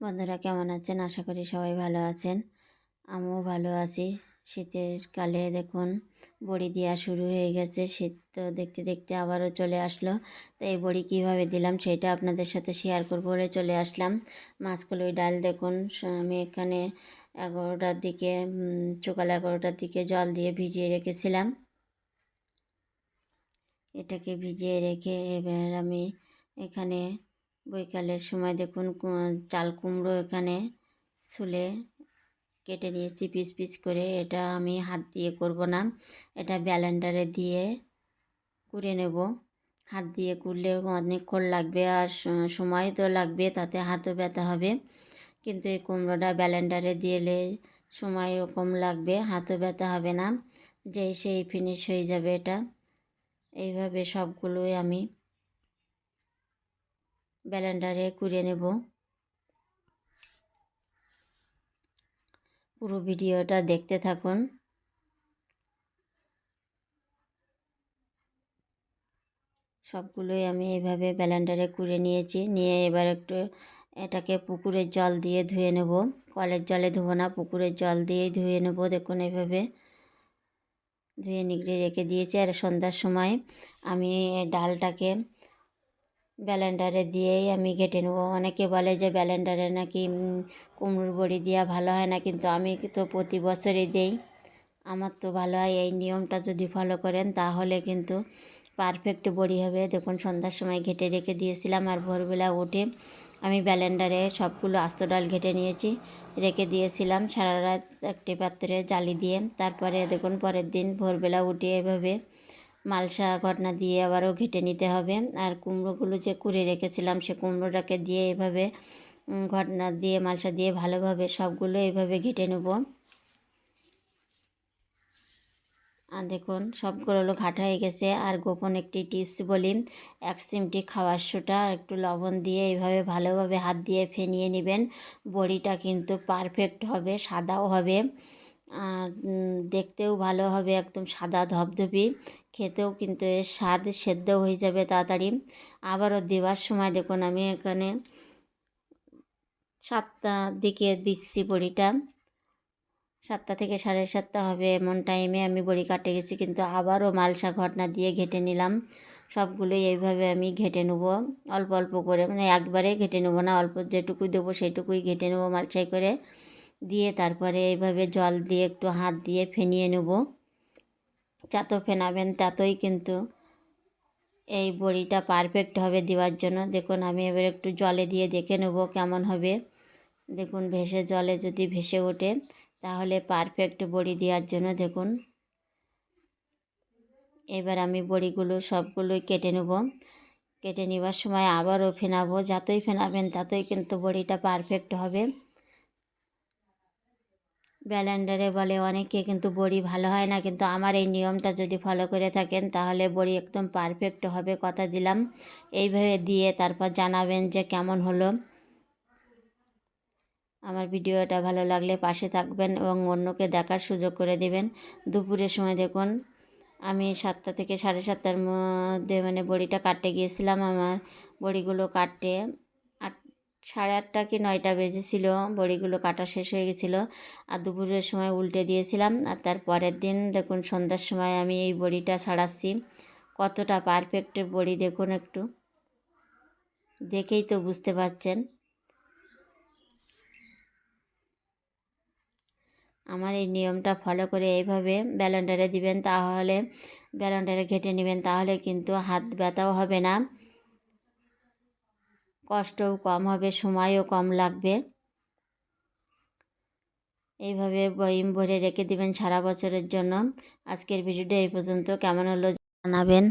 বন্ধুরা কেমন আছেন? আশা করি সবাই ভালো আছেন। আমিও ভালো আছি। শীতের কালে দেখুন, বড়ি দেওয়া শুরু হয়ে গেছে। শীত তো দেখতে দেখতে আবারও চলে আসলো। তো এই বড়ি কীভাবে দিলাম সেটা আপনাদের সাথে শেয়ার করব বলে চলে আসলাম। মাছকলই ডাল দেখুন আমি এখানে এগারোটার দিকে সকাল এগারোটার দিকে জল দিয়ে ভিজিয়ে রেখেছিলাম। এটাকে ভিজিয়ে রেখে এবার আমি এখানে বৈকালের সময় দেখুন চাল কুমড়ো এখানে ছুলে কেটে নিয়েছি পিস পিস করে। এটা আমি হাত দিয়ে করব না, এটা ব্যালেন্ডারে দিয়ে কুড়ে নেব। হাত দিয়ে কুড়লে অনেকক্ষণ লাগবে আর সময় তো লাগবে, তাতে হাতও ব্যথা হবে। কিন্তু এই কুমড়োটা ব্যালেন্ডারে দিলে সময়ও কম লাগবে, হাতও ব্যথা হবে না। যেই সেই ফিনিশ হয়ে যাবে এটা। এইভাবে সবগুলোই আমি ব্যালেন্ডারে কুড়ে নেব। পুরো ভিডিওটা দেখতে থাকুন। সবগুলোই আমি এইভাবে ব্যালেন্ডারে কুড়ে নিয়েছি। নিয়ে এবার একটু এটাকে পুকুরের জল দিয়ে ধুয়ে নেব। কলের জলে ধোবো না, পুকুরের জল দিয়েই ধুয়ে নেব। দেখুন এইভাবে ধুয়ে নিগড়ে রেখে দিয়েছি। আর সন্ধ্যার সময় আমি ডালটাকে ব্যালেন্ডারে দিয়েই আমি ঘেটে নেব। অনেকে বলে যে ব্যালেন্ডারে নাকি কুমড়োর বড়ি দেওয়া ভালো হয় না, কিন্তু আমি তো প্রতি বছরই দেই। আমার তো ভালো হয়, এই নিয়মটা যদি ফলো করেন তাহলে কিন্তু পারফেক্ট বড়ি হবে। দেখুন, সন্ধ্যার সময় ঘেটে রেখে দিয়েছিলাম আর ভোরবেলা উঠে আমি ব্যালেন্ডারে সবগুলো আস্ত ডাল ঘেটে নিয়েছি, রেখে দিয়েছিলাম সারা রাত একটি পাত্রে জালি দিয়ে। তারপরে দেখুন, পরের দিন ভোরবেলা উঠে এভাবে মালসা ঘটনা দিয়ে আবারও ঘেটে নিতে হবে। আর কুমড়োগুলো যে কুড়ে রেখেছিলাম, সে কুমড়োটাকে দিয়ে এভাবে ঘটনা দিয়ে, মালসা দিয়ে ভালোভাবে সবগুলো এভাবে ঘেটে নেব। আর দেখুন, সবগুলো হলো ঘাটা হয়ে গেছে। আর গোপন একটি টিপস বলি, এক চিমটি খাওয়ার সোটা একটু লবণ দিয়ে এইভাবে ভালোভাবে হাত দিয়ে ফেনিয়ে নেবেন। বড়িটা কিন্তু পারফেক্ট হবে, সাদাও হবে। আর দেখতেও ভালো হবে একদম সাদা ধবধবি। খেতেও কিন্তু এর স্বাদ সেদ্ধ হয়ে যাবে তাড়াতাড়ি। আবারও দেওয়ার সময় দেখুন আমি এখানে সাতটার দিকে দিচ্ছি বড়িটা। সাতটা থেকে সাড়ে সাতটা হবে এমন টাইমে আমি বড়ি কাটে গেছি, কিন্তু আবারও মালসা ঘটনা দিয়ে ঘেটে নিলাম। সবগুলোই এইভাবে আমি ঘেটে নেব। অল্প অল্প করে মানে একবারে ঘেটে নেব না, অল্প যেটুকুই দেবো সেটুকুই ঘেটে নেব মালসাই করে। দিয়ে তারপরে এইভাবে জল দিয়ে একটু হাত দিয়ে ফেনিয়ে নেব। যত ফেনাবেন ততই কিন্তু এই বড়িটা পারফেক্ট হবে দেওয়ার জন্য। দেখুন, আমি এবার একটু জলে দিয়ে দেখে নেব কেমন হবে। দেখুন, ভেসে জলে যদি ভেসে ওঠে, তাহলে পারফেক্ট বড়ি দেওয়ার জন্য দেখুন। এবার আমি বড়িগুলো সবগুলোই কেটে নেব। কেটে নেবার সময় আবারও ফেনাবো। যতই ফেনাবেন, ততই কিন্তু বড়িটা পারফেক্ট হবে। ব্যালেন্ডারে বলে অনেকে কিন্তু বড়ি ভালো হয় না। কিন্তু আমার এই নিয়মটা যদি ফলো করে থাকেন, তাহলে বড়ি একদম পারফেক্ট হবে কথা দিলাম। এইভাবে দিয়ে তারপর জানাবেন যে কেমন হলো। আমার ভিডিওটা ভালো লাগলে পাশে থাকবেন এবং অন্যকে দেখার সুযোগ করে দেবেন। দুপুরের সময় দেখুন, আমি সাতটা থেকে সাড়ে সাতটার মধ্যে মানে বড়িটা কাটতে গিয়েছিলাম। আমার বড়িগুলো কাটতে সাড়ে আটটা কি নয়টা বেজেছিল, বড়িগুলো কাটা শেষ হয়ে গেছিল। আর দুপুরের সময় উল্টে দিয়েছিলাম। আর তার পরের দিন দেখুন সন্ধ্যার সময় আমি এই বড়িটা ছাড়াচ্ছি কতটা পারফেক্ট বড়ি দেখুন একটু। দেখেই তো বুঝতে পারছেন। আমার এই নিয়মটা ফলো করে এইভাবে ব্যালেন্ডারে দিবেন, তাহলে ব্যালেন্ডারে ঘেটে নেবেন, তাহলে কিন্তু হাত ব্যথাও হবে না। কষ্টও কম হবে, সময়ও কম লাগবে। এইভাবে বইম ভরে রেখে দিবেন সারা বছরের জন্য। আজকের ভিডিওটা এই পর্যন্ত। কেমন হলো জানাবেন।